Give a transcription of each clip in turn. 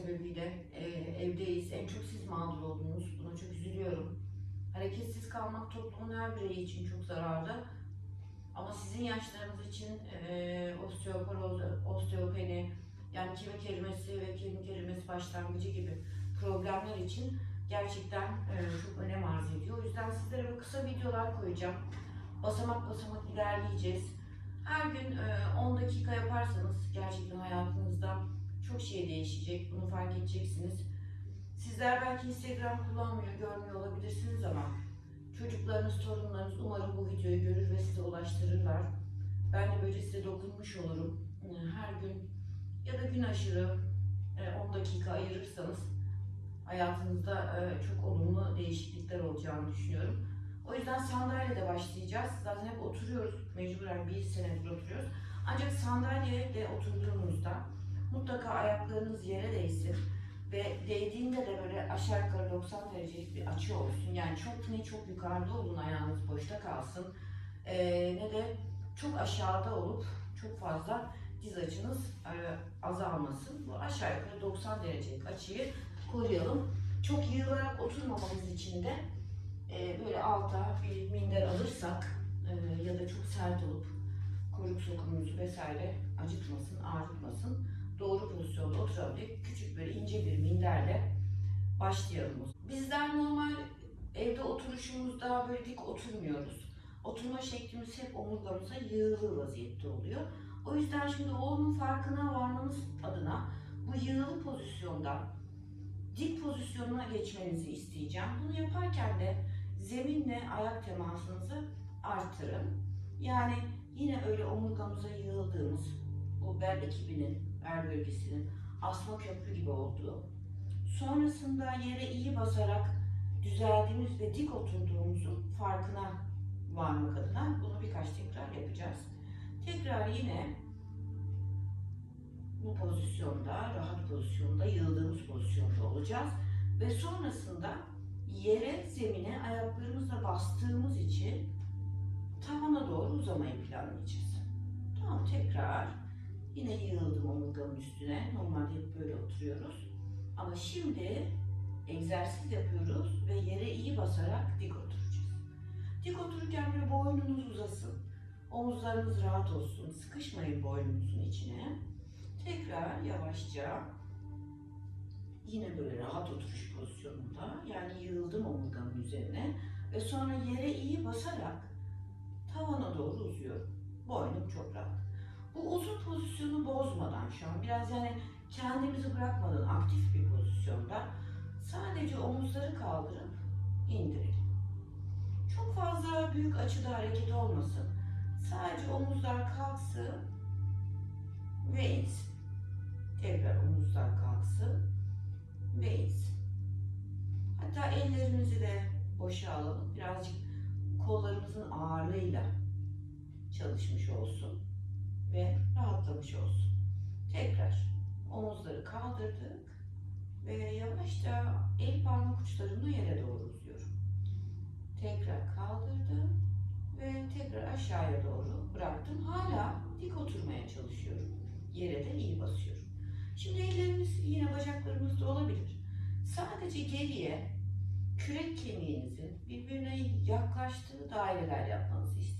sebebiyle e, evdeyiz. En çok siz mağdur oldunuz. Buna çok üzülüyorum. Hareketsiz kalmak toplumun her bireyi için çok zararlı. Ama sizin yaşlarınız için e, osteoporoz, osteopeni, yani kemik erimesi ve kemik erimesi başlangıcı gibi problemler için gerçekten e, çok önem arz ediyor. O yüzden sizlere böyle kısa videolar koyacağım. Basamak basamak ilerleyeceğiz. Her gün e, 10 dakika yaparsanız gerçekten hayatınızda çok şey değişecek. Bunu fark edeceksiniz. Sizler belki Instagram kullanmıyor, görmüyor olabilirsiniz ama çocuklarınız, torunlarınız umarım bu videoyu görür ve size ulaştırırlar. Ben de böylece size dokunmuş olurum. E, Her gün ya da gün aşırı e, 10 dakika ayırırsanız hayatınızda e, çok olumlu değişiklikler olacağını düşünüyorum. O yüzden sandalyede başlayacağız. Zaten hep oturuyoruz. Mecburen bir senedir oturuyoruz. Ancak sandalyede oturduğunuzda mutlaka ayaklarınız yere değsin ve değdiğinde de böyle aşağı yukarı 90 derecelik bir açı olsun. Yani çok ne çok yukarıda olun ayağınız boşta kalsın e, ne de çok aşağıda olup çok fazla diz açınız e, azalmasın. Bu aşağı yukarı 90 derecelik açıyı koruyalım. Çok yığılarak oturmamamız için de e, böyle alta bir minder alırsak e, ya da çok sert olup kuyruk sokumumuzu vesaire acıtmasın, ağrıtmasın. Doğru pozisyonda oturabilecek küçük böyle ince bir minderle başlayalım. Bizler normal evde oturuşumuzda böyle dik oturmuyoruz. Oturma şeklimiz hep omurgamıza yığılı vaziyette oluyor. O yüzden şimdi onun farkına varmanız adına bu yığılı pozisyonda dik pozisyonuna geçmenizi isteyeceğim. Bunu yaparken de zeminle ayak temasınızı artırın. Yani yine öyle omurgamıza yığıldığımız bu bel ekibinin, bel bölgesinin asma köprü gibi olduğu. Sonrasında yere iyi basarak düzeldiğimiz ve dik oturduğumuzun farkına varmak adına bunu birkaç tekrar yapacağız. Tekrar yine bu pozisyonda, rahat pozisyonda, yığıldığımız pozisyonda olacağız. Ve sonrasında yere, zemine ayaklarımızla bastığımız için tavana doğru uzamayı planlayacağız. Tamam, tekrar yine yığıldım omurgamın üstüne. Normalde hep böyle oturuyoruz. Ama şimdi egzersiz yapıyoruz ve yere iyi basarak dik oturacağız. Dik otururken böyle boynunuz uzasın. Omuzlarınız rahat olsun. Sıkışmayın boynunuzun içine. Tekrar yavaşça yine böyle rahat oturuş pozisyonunda yani yığıldım omurgamın üzerine ve sonra yere iyi basarak tavana doğru uzuyorum. Boynum çok rahat. Bu uzun pozisyonu bozmadan şu an biraz yani kendimizi bırakmadan aktif bir pozisyonda sadece omuzları kaldırıp indirelim. Çok fazla büyük açıda hareket olmasın. Sadece omuzlar kalksın ve insin. Tekrar omuzlar kalksın ve insin. Hatta ellerimizi de boşa alalım. Birazcık kollarımızın ağırlığıyla çalışmış olsun ve rahatlamış olsun. Tekrar omuzları kaldırdık ve yavaşça el parmak uçlarını yere doğru uzuyorum. Tekrar kaldırdım ve tekrar aşağıya doğru bıraktım. Hala dik oturmaya çalışıyorum. Yere de iyi basıyorum. Şimdi ellerimiz yine bacaklarımızda olabilir. Sadece geriye kürek kemiğinizin birbirine yaklaştığı daireler yapmanızı isteyeceğim.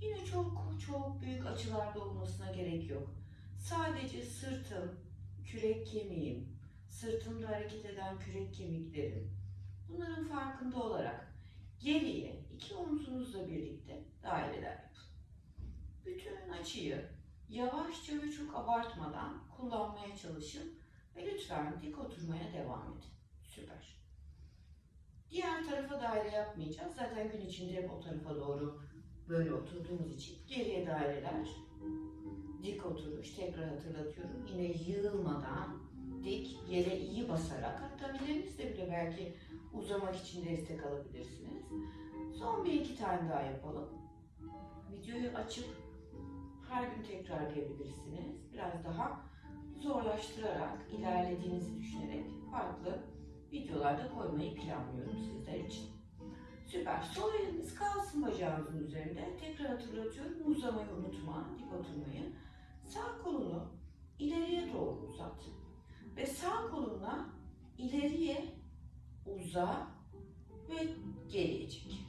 Yine çok çok büyük açılarda olmasına gerek yok. Sadece sırtım, kürek kemiğim, sırtımda hareket eden kürek kemiklerim. Bunların farkında olarak geriye iki omzunuzla birlikte daireler yapın. Bütün açıyı yavaşça ve çok abartmadan kullanmaya çalışın ve lütfen dik oturmaya devam edin. Süper. Diğer tarafa daire yapmayacağız. Zaten gün içinde hep o tarafa doğru böyle oturduğumuz için geriye daireler, dik oturuş tekrar hatırlatıyorum. Yine yığılmadan dik yere iyi basarak hatta bileğinizle bile belki uzamak için destek alabilirsiniz. Son bir iki tane daha yapalım. Videoyu açıp her gün tekrarlayabilirsiniz. Biraz daha zorlaştırarak, ilerlediğinizi düşünerek farklı videolarda koymayı planlıyorum sizler için. Süper. Sol eliniz kalsın bacağınızın üzerinde. Tekrar hatırlatıyorum. Uzamayı unutma. Dik oturmayı. Sağ kolunu ileriye doğru uzat. Ve sağ kolumla ileriye uza ve geriye çek.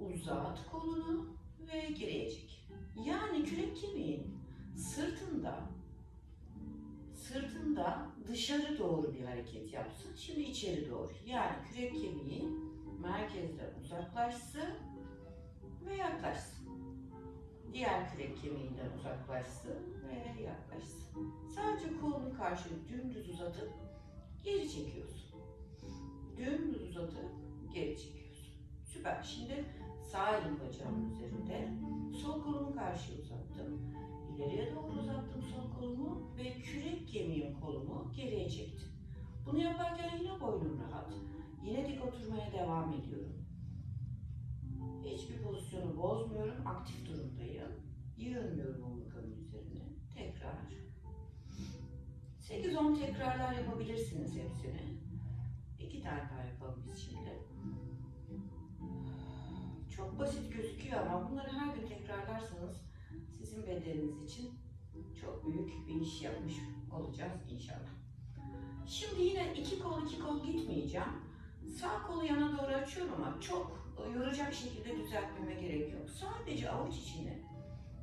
Uzat kolunu ve geriye çek. Yani kürek kemiğin sırtında sırtında dışarı doğru bir hareket yapsın. Şimdi içeri doğru. Yani kürek kemiği merkezden uzaklaşsın ve yaklaşsın. Diğer kürek kemiğinden uzaklaşsın ve yaklaşsın. Sadece kolunu karşı dümdüz uzatıp geri çekiyorsun. Dümdüz uzatıp geri çekiyorsun. Süper. Şimdi sağ elim bacağımın üzerinde. Sol kolumu karşıya uzattım. İleriye doğru uzattım sol kolumu ve kürek kemiğim kolumu geriye çektim. Bunu yaparken yine boynum rahat. Yine dik oturmaya devam ediyorum. Hiçbir pozisyonu bozmuyorum. Aktif durumdayım. Yığılmıyorum omurgamın üzerine. Tekrar. 8-10 tekrarlar yapabilirsiniz hepsini. İki tane daha yapalım biz şimdi. Çok basit gözüküyor ama bunları her gün tekrarlarsanız sizin bedeniniz için çok büyük bir iş yapmış olacağız inşallah. Şimdi yine iki kol iki kol gitmeyeceğim. Sağ kolu yana doğru açıyorum ama çok yoracak şekilde düzeltmeme gerek yok. Sadece avuç içini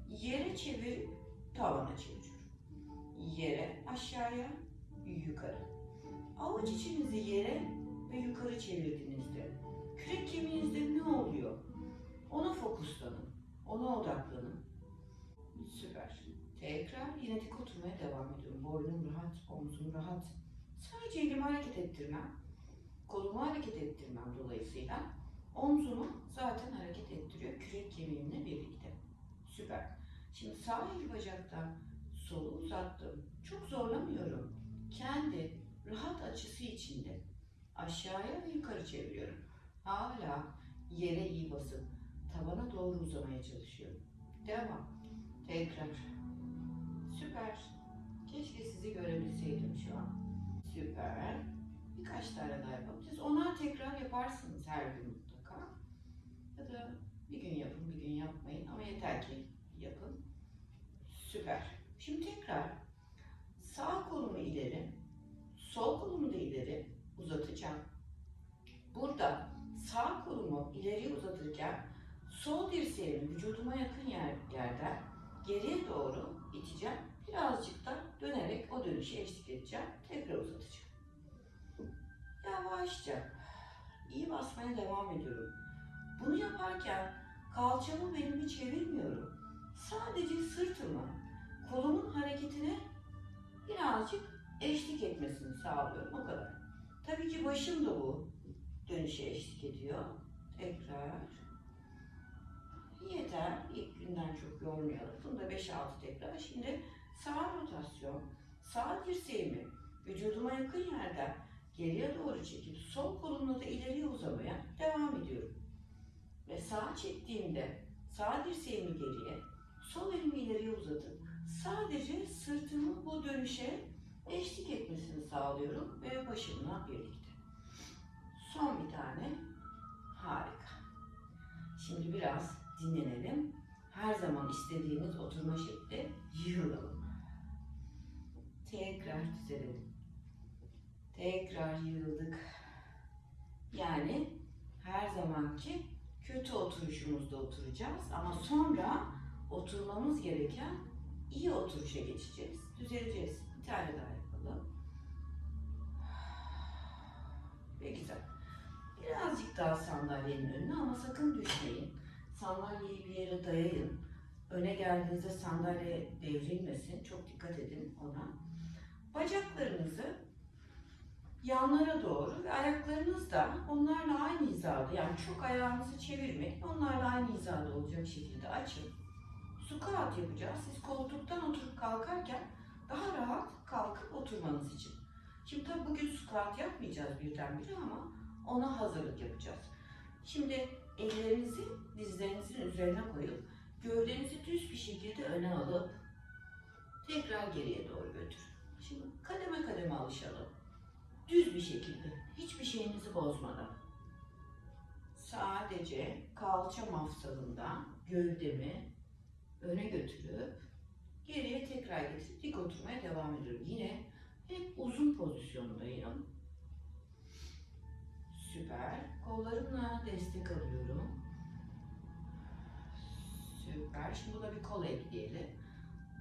yere çevirip tavana çeviriyorum. Yere, aşağıya, yukarı. Avuç içinizi yere ve yukarı çevirdiğinizde kürek kemiğinizde ne oluyor? Ona fokuslanın. Ona odaklanın. Süper. Tekrar yine dik oturmaya devam ediyorum. Boynum rahat, omzum rahat. Sadece elimi hareket ettirmem. Kolumu hareket ettirmem dolayısıyla omzumu zaten hareket ettiriyor kürek kemiğimle birlikte. Süper. Şimdi sağ el bacaktan solu uzattım. Çok zorlamıyorum. Kendi rahat açısı içinde aşağıya ve yukarı çeviriyorum. Hala yere iyi basıp tavana doğru uzamaya çalışıyorum. Devam. Tekrar. Süper. Keşke sizi görebilseydim şu an. Süper. Birkaç tane daha yapabiliriz. Onlar tekrar yaparsınız her gün mutlaka. Ya da bir gün yapın, bir gün yapmayın ama yeter ki yapın. Süper. Şimdi tekrar sağ kolumu ileri, sol kolumu da ileri uzatacağım. Burada sağ kolumu ileriye uzatırken sol dirseğimi vücuduma yakın yer, yerden geriye doğru iteceğim. Birazcık da dönerek o dönüşe eşlik Bunu yaparken kalçamı belimi çevirmiyorum. Sadece sırtımı, kolumun hareketine birazcık eşlik etmesini sağlıyorum. O kadar. Tabii ki başım da bu dönüşe eşlik ediyor. Tekrar. Yeter. İlk günden çok yormayalım. Bunda 5-6 tekrar. Şimdi sağ rotasyon, sağ dirseğimi vücuduma yakın yerden geriye doğru çekip sol kolumla da ileriye uzamaya devam. Ve sağ çektiğimde sağ dirseğimi geriye, sol elimi ileriye uzatıp sadece sırtımı bu dönüşe eşlik etmesini sağlıyorum ve başımla birlikte. Son bir tane. Harika. Şimdi biraz dinlenelim. Her zaman istediğimiz oturma şekli yığılalım. Tekrar düzelelim. Tekrar yığıldık. Yani her zamanki kötü oturuşumuzda oturacağız ama sonra oturmamız gereken iyi oturuşa geçeceğiz. Düzeleceğiz. Bir tane daha yapalım. Ve güzel. Birazcık daha sandalyenin önüne ama sakın düşmeyin. Sandalyeyi bir yere dayayın. Öne geldiğinizde sandalye devrilmesin. Çok dikkat edin ona. Bacaklarınızı yanlara doğru ve ayaklarınız da onlarla aynı hizada yani çok ayağınızı çevirmeyin. Onlarla aynı hizada olacak şekilde açın. Squat yapacağız. Siz koltuktan oturup kalkarken daha rahat kalkıp oturmanız için. Şimdi tabii bugün squat yapmayacağız birdenbire ama ona hazırlık yapacağız. Şimdi ellerinizi dizlerinizin üzerine koyup gövdenizi düz bir şekilde öne alıp tekrar geriye doğru götürün. Şimdi kademe kademe alışalım. Düz bir şekilde, hiçbir şeyinizi bozmadan. Sadece kalça mafsalından gövdemi öne götürüp geriye tekrar getirip dik oturmaya devam ediyorum. Yine Hep uzun pozisyondayım. Süper. Kollarımla destek alıyorum. Süper. Şimdi buna bir kol ekleyelim.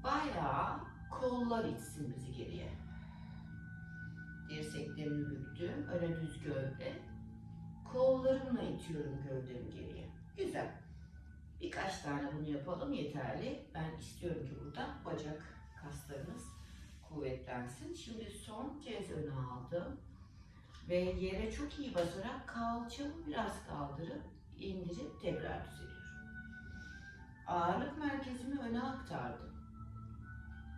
Bayağı kollar itsin bizi geriye. Dirseklerimi büktüm. Öne düz gövde. Kollarımla itiyorum gövdemi geriye. Güzel. Birkaç tane bunu yapalım yeterli. Ben istiyorum ki burada bacak kaslarınız kuvvetlensin. Şimdi son kez öne aldım. Ve yere çok iyi basarak kalçamı biraz kaldırıp indirip tekrar düzeliyorum. Ağırlık merkezimi öne aktardım.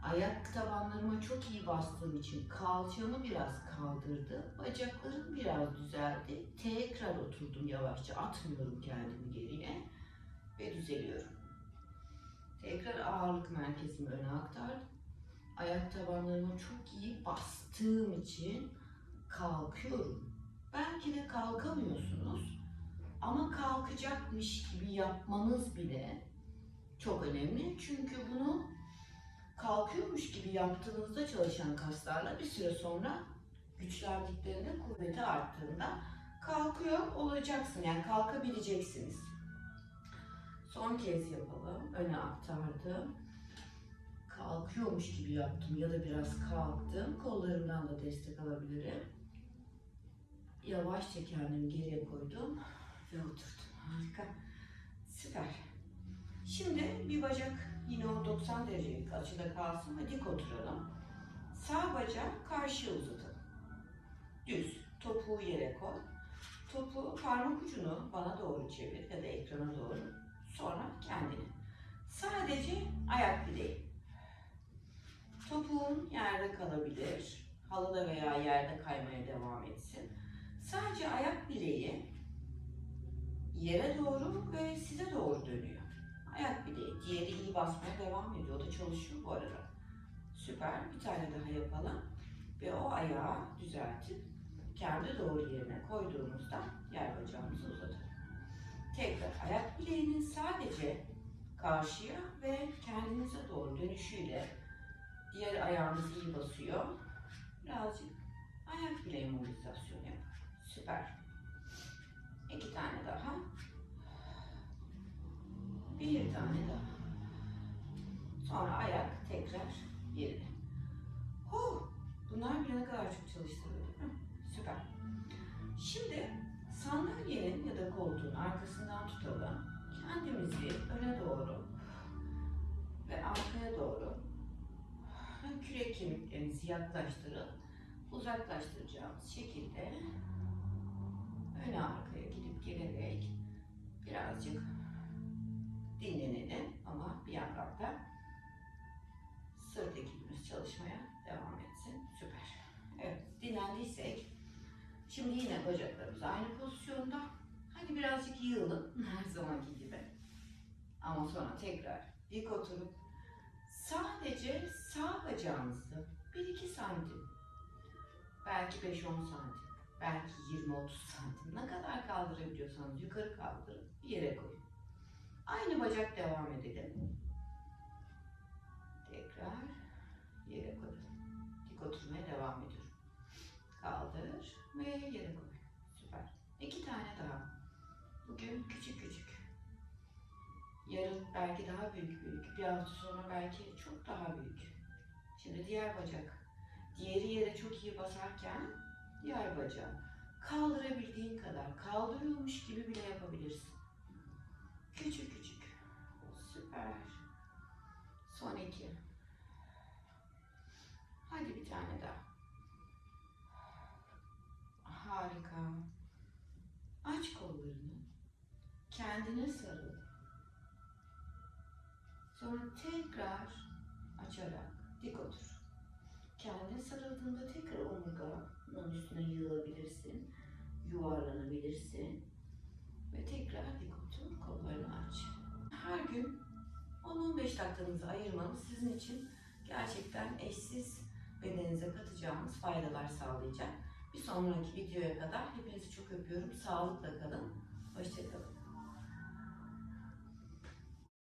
Ayak tabanlarıma çok iyi bastığım için kalçamı biraz kaldırdı. Bacaklarım biraz düzeldi. Tekrar oturdum yavaşça. Atmıyorum kendimi geriye. Ve düzeliyorum. Tekrar ağırlık merkezimi öne aktardım. Ayak tabanlarıma çok iyi bastığım için kalkıyorum. Belki de kalkamıyorsunuz. Ama kalkacakmış gibi yapmanız bile çok önemli. Çünkü bunu kalkıyormuş gibi yaptığınızda çalışan kaslarla bir süre sonra güçlendiklerinde, kuvveti arttığında kalkıyor olacaksın. Yani kalkabileceksiniz. Son kez yapalım. Öne aktardım. Kalkıyormuş gibi yaptım ya da biraz kalktım. Kollarımdan da destek alabilirim. Yavaşça kendimi geriye koydum ve oturdum. Harika. Süper. Şimdi bir bacak yine o 90 derecelik açıda kalsın ve dik oturalım. Sağ bacağı karşıya uzatalım. Düz. Topuğu yere koy. Topuğu parmak ucunu bana doğru çevir ya da ekrana doğru. Sonra kendini. Sadece ayak bileği. Topuğun yerde kalabilir. Halıda veya yerde kaymaya devam etsin. Sadece ayak bileği yere doğru ve size doğru dönüyor. Ayak bileği. Diğeri iyi basmaya devam ediyor. O da çalışıyor bu arada. Süper. Bir tane daha yapalım. Ve o ayağı düzeltip kendi doğru yerine koyduğumuzda yer bacağımızı uzatalım. Tekrar ayak bileğinin sadece karşıya ve kendinize doğru dönüşüyle diğer ayağınız iyi basıyor. Birazcık ayak bileği mobilizasyonu yapın. Süper. Kemiklerinizi yaklaştırın. Uzaklaştıracağımız şekilde öne arkaya gidip gelerek birazcık dinlenelim ama bir yandan da sırt ekibimiz çalışmaya devam etsin. Süper. Evet, dinlendiysek şimdi yine bacaklarımız aynı pozisyonda. Hadi birazcık yığılın her zamanki gibi. Ama sonra tekrar dik oturup sadece sağ bacağınızı 1-2 santim, belki 5-10 santim, belki 20-30 santim ne kadar kaldırabiliyorsanız yukarı kaldırın bir yere koyun. Aynı bacak devam edelim. Tekrar yere koyalım. Dik oturmaya devam ediyorum. Kaldır ve yere koy. Süper. İki tane daha. Bugün küçük küçük. Yarın belki daha büyük büyük. Bir hafta sonra belki çok daha büyük. Şimdi diğer bacak. Diğeri yere çok iyi basarken diğer bacağı. Kaldırabildiğin kadar kaldırıyormuş gibi bile yapabilirsin. Küçük küçük. Süper. Son iki. Hadi bir tane daha. Harika. Aç kollarını. Kendine sarıl. Sonra tekrar açarak dik otur. Kendine sarıldığında tekrar omurganın üstüne yığılabilirsin. Yuvarlanabilirsin. Ve tekrar dik otur. Kollarını aç. Her gün 10-15 dakikanızı ayırmanız sizin için gerçekten eşsiz bedeninize katacağınız faydalar sağlayacak. Bir sonraki videoya kadar hepinizi çok öpüyorum. Sağlıkla kalın. Hoşçakalın.